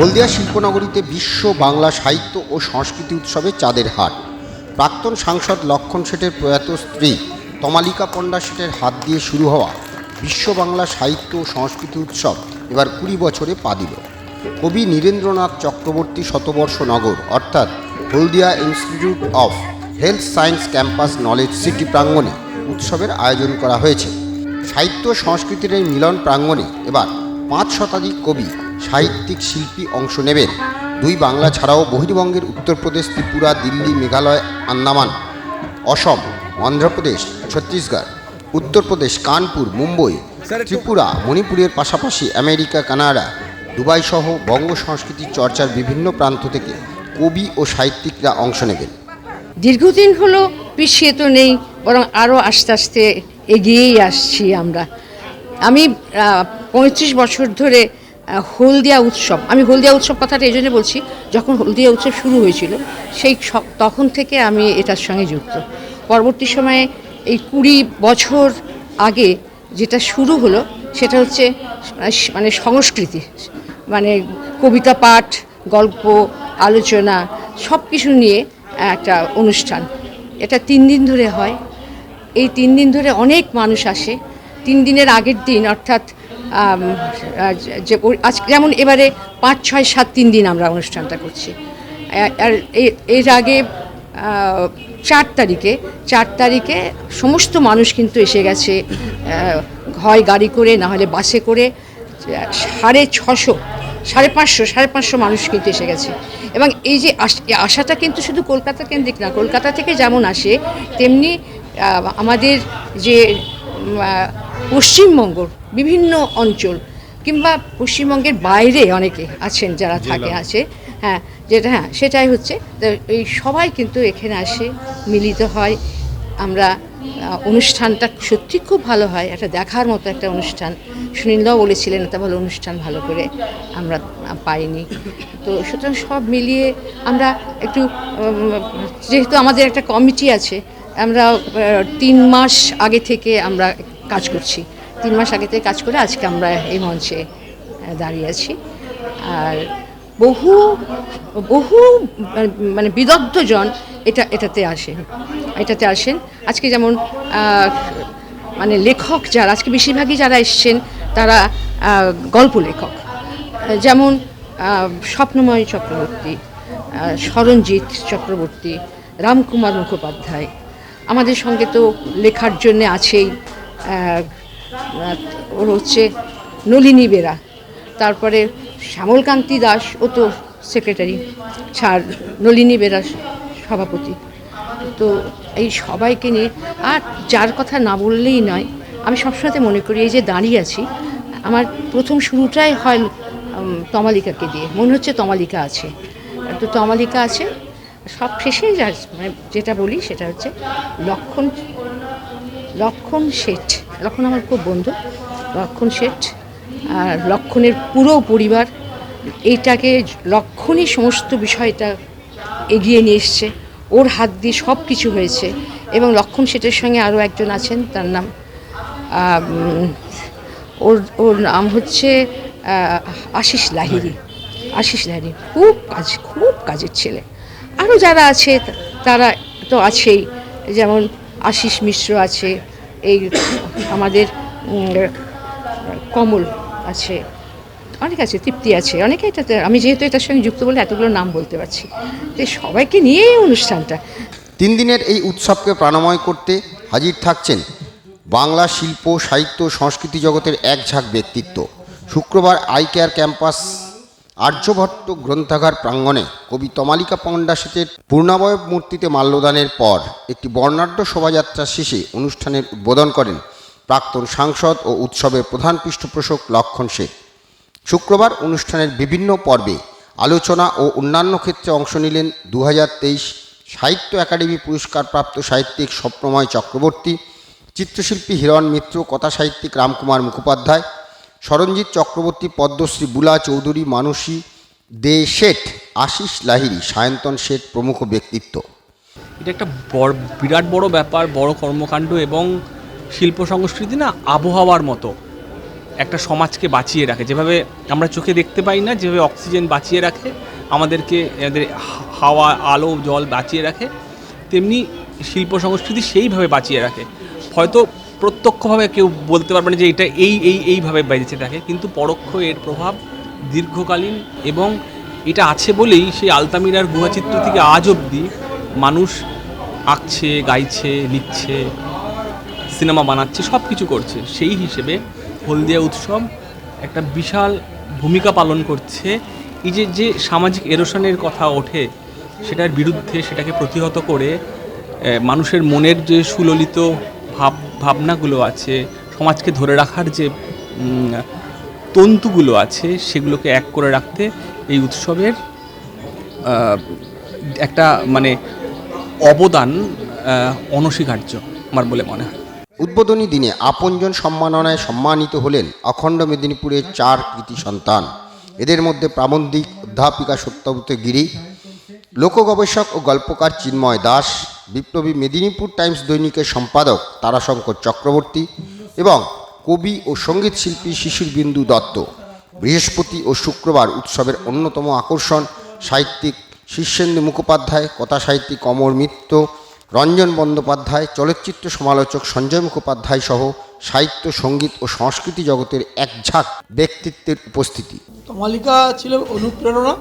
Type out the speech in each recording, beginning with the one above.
হলদিয়া শিল্পনগরীতে বিশ্ব বাংলা সাহিত্য ও সংস্কৃতি উৎসবে চাঁদের হাট। প্রাক্তন সাংসদ লক্ষণ শেঠের প্রয়াত স্ত্রী তমালিকা পণ্ডা শেঠের হাত দিয়ে শুরু হওয়া বিশ্ব বাংলা সাহিত্য ও সংস্কৃতি উৎসব এবার কুড়ি বছরে পা দিল। কবি নীরেন্দ্রনাথ চক্রবর্তী শতবর্ষ নগর, অর্থাৎ Haldia institute of health science campus knowledge city প্রাঙ্গণে উৎসবের আয়োজন করা হয়েছে। সাহিত্য সংস্কৃতির এই মিলন প্রাঙ্গণে এবার পাঁচ শতাধিক কবি সাহিত্যিক শিল্পী অংশ নেবেন। দুই বাংলা ছাড়াও বহির্বঙ্গের উত্তরপ্রদেশ, ত্রিপুরা, দিল্লি, মেঘালয়, আন্দামান, অসম, অন্ধ্রপ্রদেশ, ছত্তিশগড়, উত্তরপ্রদেশ, কানপুর, মুম্বই, ত্রিপুরা, মণিপুরের পাশাপাশি আমেরিকা, কানাডা, দুবাই সহ বঙ্গ সংস্কৃতির চর্চার বিভিন্ন প্রান্ত থেকে কবি ও সাহিত্যিকরা অংশ নেবেন। দীর্ঘদিন হলো পিছিয়ে তো নেই, বরং আরও আস্তে আস্তে এগিয়েই আসছি আমরা। আমি পঁয়ত্রিশ বছর ধরে হলদিয়া উৎসব। আমি হলদিয়া উৎসব কথাটা এই জন্য বলছি, যখন হলদিয়া উৎসব শুরু হয়েছিল, সেই তখন থেকে আমি এটার সঙ্গে যুক্ত। পরবর্তী সময়ে এই কুড়ি বছর আগে যেটা শুরু হলো, সেটা হচ্ছে মানে সংস্কৃতি মানে কবিতা পাঠ, গল্প, আলোচনা সব কিছু নিয়ে একটা অনুষ্ঠান। এটা তিন দিন ধরে হয়। এই তিন দিন ধরে অনেক মানুষ আসে। তিন দিনের আগের দিন, অর্থাৎ যে আজ যেমন এবারে পাঁচ, ছয়, সাত, তিন দিন আমরা অনুষ্ঠানটা করছি। আর এর আগে চার তারিখে চার তারিখে সমস্ত মানুষ কিন্তু এসে গেছে হয় গাড়ি করে, না হলে বাসে করে, সাড়ে ছশো, সাড়ে পাঁচশো সাড়ে পাঁচশো মানুষ কিন্তু এসে গেছে। এবং এই যে আশাটা কিন্তু শুধু কলকাতা কেন্দ্রিক না, কলকাতা থেকে যেমন আসে, তেমনি আমাদের যে পশ্চিমবঙ্গ বিভিন্ন অঞ্চল কিংবা পশ্চিমবঙ্গের বাইরে অনেকে আছেন যারা থাকে আছে। হ্যাঁ যেটা হ্যাঁ সেটাই হচ্ছে। তো এই সবাই কিন্তু এখানে আসে মিলিত হয়। আমরা অনুষ্ঠানটা সত্যি খুব ভালো হয়। একটা দেখার মতো একটা অনুষ্ঠান। সুনীলদাও বলেছিলেন এত ভালো অনুষ্ঠান ভালো করে আমরা পাইনি। তো সুতরাং সব মিলিয়ে আমরা একটু যেহেতু আমাদের একটা কমিটি আছে আমরা তিন মাস আগে থেকে আমরা কাজ করছি। তিন মাস আগে থেকে কাজ করে আজকে আমরা এই মঞ্চে দাঁড়িয়ে আছি। আর বহু বহু মানে বিদগ্ধজন এটা, এটাতে আসেন এটাতে আসেন। আজকে যেমন মানে লেখক যারা, আজকে বেশিরভাগই যারা এসছেন, তারা গল্প লেখক। যেমন স্বপ্নময় চক্রবর্তী স্মরণজিৎ চক্রবর্তী, রামকুমার মুখোপাধ্যায়। আমাদের সঙ্গে তো লেখার জন্যে আছেই ওর হচ্ছে নলিনী বেরা। তারপরে শ্যামলকান্তি দাস, ও তো সেক্রেটারি ছাড়, নলিনী বেরা সভাপতি। তো এই সবাইকে নিয়ে, আর যার কথা না বললেই নয়, আমি সবসময়তে মনে করি এই যে দাঁড়িয়ে আছি, আমার প্রথম শুরুটাই হয় তমালিকাকে দিয়ে। মনে হচ্ছে তমালিকা আছে। তো তমালিকা আছে, সব শেষে যা মানে যেটা বলি সেটা হচ্ছে লক্ষণ লক্ষণ শেঠ। লক্ষণ আমার খুব বন্ধু, লক্ষণ শেঠ। আর লক্ষণের পুরো পরিবার এইটাকে লক্ষণই সমস্ত বিষয়টা এগিয়ে নিয়ে এসছে। ওর হাত দিয়ে সব কিছু হয়েছে এবং লক্ষণ শেঠের সঙ্গে আরও একজন আছেন, তার নাম ওর ওর নাম হচ্ছে আশিস লাহিরি আশিস লাহিরি খুব কাজ, খুব কাজের ছেলে। আরও যারা আছে, তারা তো আছেই, যেমন আশিস মিশ্র আছে, এই আমাদের কমল আছে, অনেক আছে, তৃপ্তি আছে, অনেকে এটাতে আমি যেহেতু এটার সঙ্গে যুক্ত বলে এতগুলো নাম বলতে পারছি। তো সবাইকে নিয়েই অনুষ্ঠানটা। তিন দিনের এই উৎসবকে প্রাণময় করতে হাজির থাকছেন বাংলা শিল্প, সাহিত্য, সংস্কৃতি জগতের এক ঝাঁক ব্যক্তিত্ব। শুক্রবার আই কেয়ার ক্যাম্পাস আর্যভট্ট গ্রন্থাগার প্রাঙ্গণে কবি তমালিকা পণ্ডা সেচের পূর্ণাবয়ব মূর্তিতে মাল্যদানের পর একটি বর্ণাঢ্য শোভাযাত্রা শেষে অনুষ্ঠানের উদ্বোধন করেন প্রাক্তন সাংসদ ও উৎসবের প্রধান পৃষ্ঠপোষক লক্ষণ শেখ। শুক্রবার অনুষ্ঠানের বিভিন্ন পর্বে আলোচনা ও অন্যান্য ক্ষেত্রে অংশ নিলেন দু হাজার তেইশ সাহিত্য একাডেমি পুরস্কারপ্রাপ্ত সাহিত্যিক স্বপ্নময় চক্রবর্তী, চিত্রশিল্পী হিরণ মিত্র, কথা সাহিত্যিক রামকুমার মুখোপাধ্যায় সরঞ্জিৎ চক্রবর্তী পদ্মশ্রী বুলা চৌধুরী মানসী, দে শেঠ, আশিস লাহিড়ী, সায়ন্তন শেঠ প্রমুখ ব্যক্তিত্ব। এটা একটা বিরাট বড় ব্যাপার, বড় কর্মকাণ্ড এবং শিল্প সংস্কৃতি না আবহাওয়ার মতো। একটা সমাজকে বাঁচিয়ে রাখে। যেভাবে আমরা চোখে দেখতে পাই না, যেভাবে অক্সিজেন বাঁচিয়ে রাখে, আমাদেরকে আমাদের হাওয়া, আলো, জল বাঁচিয়ে রাখে, তেমনি শিল্প সংস্কৃতি সেইভাবে বাঁচিয়ে রাখে। হয়তো প্রত্যক্ষভাবে কেউ বলতে পারবে না যে এটা এই এই, এইভাবে বেঁচে থাকে, কিন্তু পরোক্ষ এর প্রভাব দীর্ঘকালীন এবং এটা আছে বলেই সেই আলতামিরার গুহাচিত্র থেকে আজ অবধি মানুষ আঁকছে, গাইছে, লিখছে সিনেমা বানাচ্ছে সব কিছু করছে। সেই হিসেবে হলদিয়া উৎসব একটা বিশাল ভূমিকা পালন করছে। এই যে যে সামাজিক এরোশনের কথা ওঠে, সেটার বিরুদ্ধে সেটাকে প্রতিহত করে মানুষের মনের যে সুললিত ভাব, ভাবনাগুলো আছে, সমাজকে ধরে রাখার যে তন্তুগুলো আছে, সেগুলোকে এক করে রাখতে এই উৎসবের একটা মানে অবদান অনস্বীকার্য, আমার বলে মনে হয়। উদ্বোধনী দিনে আপনজন সম্মাননায় সম্মানিত হলেন অখণ্ড মেদিনীপুরের চার কৃতি সন্তান। এদের মধ্যে প্রাবন্ধিক অধ্যাপিকা সত্যব্রত গিরি, লোকগবেষক ও গল্পকার চিন্ময় দাস, বিপ্লবী মেদিনীপুর টাইমস দৈনিকের সম্পাদক তারাশঙ্কর চক্রবর্তী এবং কবি ও সংগীত শিল্পী শিশির বিন্দু দত্ত। বৃহস্পতি ও শুক্রবার উৎসবের অন্যতম আকর্ষণ সাহিত্যিক শীর্ষেন্দু মুখোপাধ্যায়, কথা সাহিত্যিক অমর মিত্র রঞ্জন বন্দ্যোপাধ্যায়, চলচ্চিত্র সমালোচক সঞ্জয় মুখোপাধ্যায় সহ সাহিত্য, সংগীত ও সংস্কৃতি জগতের এক ঝাঁক ব্যক্তিত্বের উপস্থিতি। তো মালিকা ছিল অনুপ্রেরণা,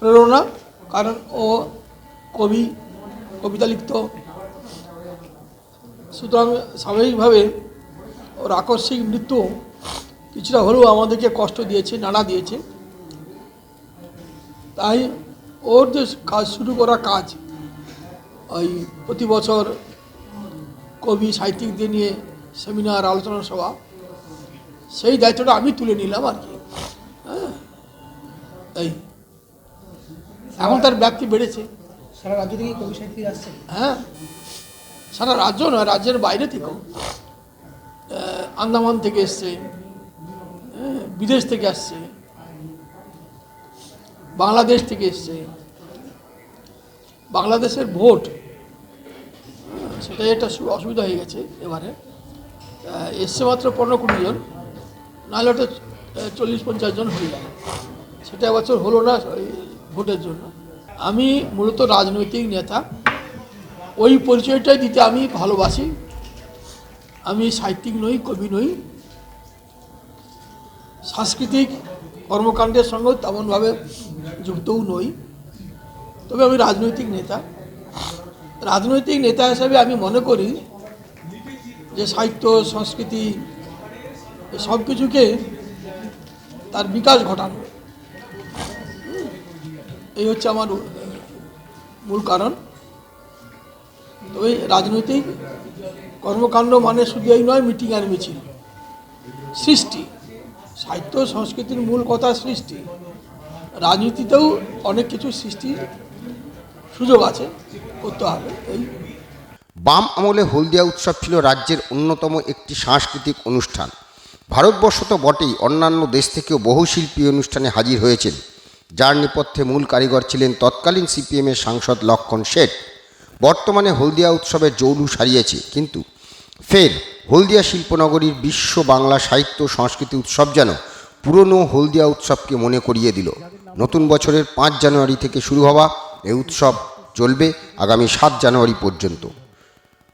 প্রেরণা, কারণ ও কবি, কবিতা লিখত। সুতরাং স্বাভাবিকভাবে ওর আকস্মিক মৃত্যু কিছুটা হলেও আমাদেরকে কষ্ট দিয়েছে নানা দিয়েছে। তাই ওর যে কাজ, শুরু করা কাজ ওই প্রতি বছর কবি সাহিত্যিকদের নিয়ে সেমিনার আলোচনা সভা। সেই দায়িত্বটা আমি তুলে নিলাম আর কি। হ্যাঁ? এই। এখন তার ব্যাপ্তি বেড়েছে। সারা রাজ্য থেকে কবি সাহিত্যিক আসছে? হ্যাঁ। সারা রাজ্য নয় রাজ্যের বাইরে থেকেও। আন্দামান থেকে এসছে। বিদেশ থেকে আসছে। বাংলাদেশ থেকে এসছে। বাংলাদেশের ভোট, সেটাই একটা অসুবিধা হয়ে গেছে এবারে। এসছে মাত্র পনেরো কুড়ি জন, নাহলে ওটা চল্লিশ পঞ্চাশ জন হয়ে যাবে। সেটা এবছর হলো না ভোটের জন্য। আমি মূলত রাজনৈতিক নেতা, ওই পরিচয়টাই দিতে আমি ভালোবাসি। আমি সাহিত্যিক নই, কবি নই। সাংস্কৃতিক কর্মকাণ্ডের সঙ্গে তেমনভাবে যুক্তও নই। তবে আমি রাজনৈতিক নেতা। রাজনৈতিক নেতা হিসাবে আমি মনে করি যে সাহিত্য, সংস্কৃতি, সব কিছুকে তার বিকাশ ঘটানো। এই হচ্ছে আমার মূল কারণ। তবে রাজনৈতিক কর্মকাণ্ড মানে শুধু এই নয়, মিটিং আর মিছিল। সৃষ্টি, সাহিত্য, সংস্কৃতির মূল কথা সৃষ্টি। রাজনীতিতেও অনেক কিছু সৃষ্টির সুযোগ আছে, করতে হবে। এই বাম আমলে হলদিয়া উৎসব ছিল রাজ্যের অন্যতম একটি সাংস্কৃতিক অনুষ্ঠান। ভারতবর্ষ তো বটেই অন্যান্য দেশ থেকেও বহু শিল্পী অনুষ্ঠানে হাজির হয়েছেন। যার নেপথ্যে মূল কারিগর ছিলেন তৎকালীন সিপিএমের সাংসদ লক্ষণ শেঠ। বর্তমানে হলদিয়া উৎসবের জৌলু সারিয়েছে, কিন্তু ফের হলদিয়া শিল্পনগরীর বিশ্ব বাংলা সাহিত্য সংস্কৃতি উৎসব যেন পুরনো হলদিয়া উৎসবকে মনে করিয়ে দিল। নতুন বছরের পাঁচ জানুয়ারি থেকে শুরু হওয়া এই উৎসব চলবে আগামী সাত জানুয়ারি পর্যন্ত।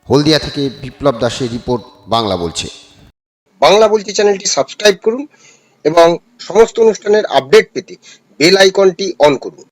হলদিয়া থেকে বিপ্লব দাসের রিপোর্ট, বাংলা বলছে। বাংলা বলছে চ্যানেলটি সাবস্ক্রাইব করুন এবং সমস্ত অনুষ্ঠানের আপডেট পেতে বেল আইকনটি অন করুন।